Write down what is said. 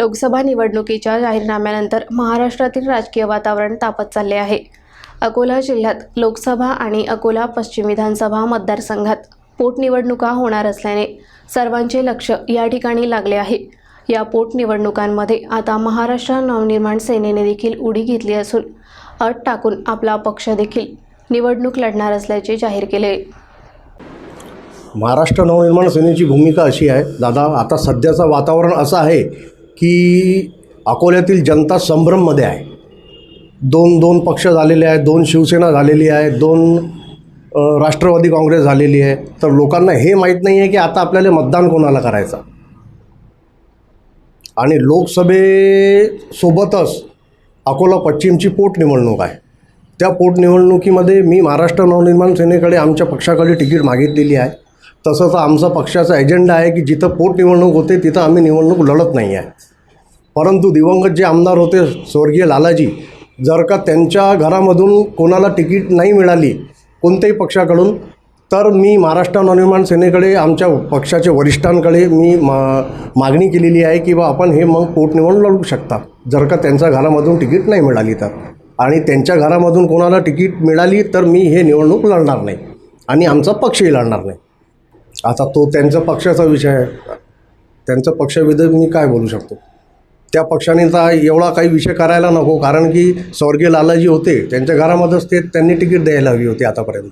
लोकसभा निवडणुकीच्या जाहीरनाम्यानंतर महाराष्ट्रातील राजकीय वातावरण तापत चालले आहे. अकोला जिल्ह्यात लोकसभा आणि अकोला पश्चिम विधानसभा मतदारसंघात पोटनिवडणुका होणार असल्याने सर्वांचे लक्ष या ठिकाणी लागले आहे. या पोटनिवडणुकांमध्ये आता महाराष्ट्र नवनिर्माण सेनेने देखील उडी घेतली असून अट टाकून आपला पक्ष देखील निवडणूक लढणार असल्याचे जाहीर केले. महाराष्ट्र नवनिर्माण सेनेची भूमिका अशी आहे दादा आता सध्याचं वातावरण असं आहे की अकोल्यातील जनता संभ्रममध्ये आहे. दोन दोन पक्ष झालेले आहेत दोन शिवसेना झालेली आहे दोन राष्ट्रवादी काँग्रेस झालेली आहे. तर लोकांना हे माहीत नाही आहे की आता आपल्याला मतदान कोणाला करायचं? आणि लोकसभेसोबतच अकोला पश्चिमची पोटनिवडणूक आहे. त्या पोटनिवडणुकीमध्ये मी महाराष्ट्र नवनिर्माण सेनेकडे आमच्या पक्षाकडे तिकीट मागितलेली आहे. तसं तर आमचा पक्षाचा एजेंडा आहे की जिथं पोटनिवडणूक होते तिथं आम्ही निवडणूक लढत नाही आहे. परंतु दिवंगत जे आमदार होते स्वर्गीय लालाजी जर का त्यांच्या घरामधून कोणाला तिकीट नाही मिळाली कोणत्याही पक्षाकडून तर मी महाराष्ट्र नवनिर्माण सेनेकडे आमच्या पक्षाच्या वरिष्ठांकडे मी मा मागणी केलेली आहे की बा आपण हे मग पोटनिवडणूक लढू शकता. जर का त्यांच्या घरामधून तिकीट नाही मिळाली तर. आणि त्यांच्या घरामधून कोणाला तिकीट मिळाली तर मी हे निवडणूक लढणार नाही. आणि आमचा पक्षही लढणार नाही. आता तो त्यांच्या पक्षाचा विषय आहे. त्यांच्या पक्षाविरुद्ध मी काय बोलू शकतो? त्या पक्षाने तर एवढा काही विषय करायला नको कारण की स्वर्गीय लालाजी होते. त्यांच्या घरामध्येच ते त्यांनी तिकीट द्यायला हवी होती आतापर्यंत.